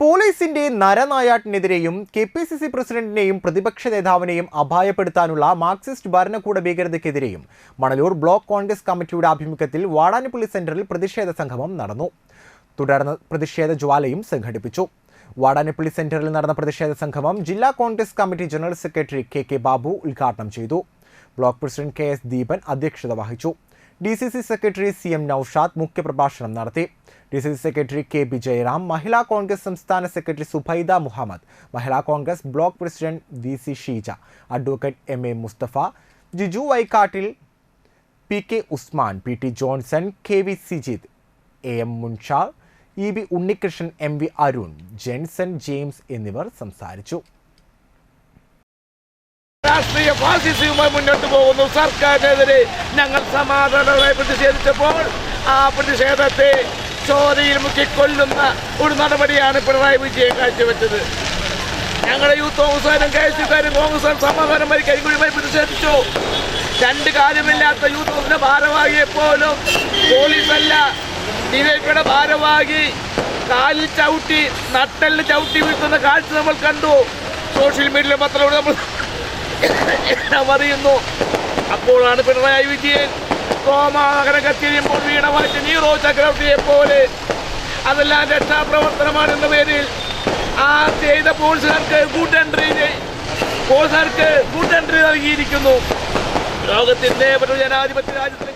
പോലീസിന്റെ നരനായാട്ടിനെതിരെയും K P C C പ്രസിഡന്റിനെയും പ്രതിപക്ഷ നേതാവിനെയും അപായപ്പെടുത്താനുള്ള മാർക്സിസ്റ്റ് ഭരണകൂട ഭീകരതയ്ക്കെതിരെയും മണലൂർ ബ്ലോക്ക് കോൺഗ്രസ് കമ്മിറ്റിയുടെ ആഭിമുഖ്യത്തിൽ വാടാനപ്പള്ളി സെന്ററിൽ പ്രതിഷേധ സംഗമം നടന്നു. തുടർന്ന് പ്രതിഷേധ ജ്വാലയും സംഘടിപ്പിച്ചു. വാടാനപ്പള്ളി സെന്ററിൽ നടന്ന പ്രതിഷേധ സംഗമം ജില്ലാ Congress committee general secretary K K Babu ഉദ്ഘാടനം ചെയ്തു. Block president K S Deepan അധ്യക്ഷത വഹിച്ചു. D C C secretary C M Naushad മുഖ്യപ്രഭാഷണം നടത്തി. D C C secretary K B Jayaram Mahila Congress സംസ്ഥാന secretary Subaida Muhammad Mahila Congress block president V C Sheeja advocate M A Musthafa Jiju Vaikkattil P K Usman P T Johnson K V Sijith A M Munsha E B Unnikrishnan M V Arun Jenson James എന്നിവർ സംസാരിച്ചു. രാഷ്ട്രീയ ഫാസിസവുമായി മുന്നോട്ട് പോകുന്നു. സർക്കാരിനെതിരെ ഞങ്ങൾ സമാധാനമായി പ്രതിഷേധിച്ചപ്പോൾ ആ പ്രതിഷേധത്തെ ചോരയിൽ മുക്കിക്കൊല്ലുന്ന ഒരു നടപടിയാണ് പിണറായി വിജയൻ കാഴ്ചവെച്ചത്. ഞങ്ങളുടെ യൂത്ത് കോൺഗ്രസ്സുകാരും കെ എസ് യുക്കാരും കോൺഗ്രസ്സുകാരും സമാധാനമായി കൈകുഴിയുമായി പ്രതിഷേധിച്ചു. രണ്ട് കാര്യമില്ലാത്ത യൂത്ത് കോൺഗ്രസിന്റെ ഭാരവാഹിയെ പോലും പോലീസല്ല. പിയുടെ ഭാരവാഹി കാലിൽ ചവിട്ടി നട്ടലിൽ ചവിട്ടി വീഴ്ത്തുന്ന കാഴ്ച നമ്മൾ കണ്ടു. സോഷ്യൽ മീഡിയയിലും പത്രത്തിലൂടെ നമ്മൾ അറിയുന്നു അപ്പോഴാണ് പിണറായി വിജയൻ കോമാകര കത്തിരിയുമ്പോൾ വീണമാറ്റി നീറോ ചക്രവർത്തിയെ പോലെ. അതെല്ലാം രക്ഷാപ്രവർത്തനമാണെന്ന പേരിൽ ആ ചെയ്ത പോലീസുകാർക്ക് ഗുഡ് എൻട്രി പോലീസുകാർക്ക് ഗുഡ് എൻട്രി നൽകിയിരിക്കുന്നു. ലോകത്തിന്റെ ഒരു ജനാധിപത്യ രാജ്യത്തിന്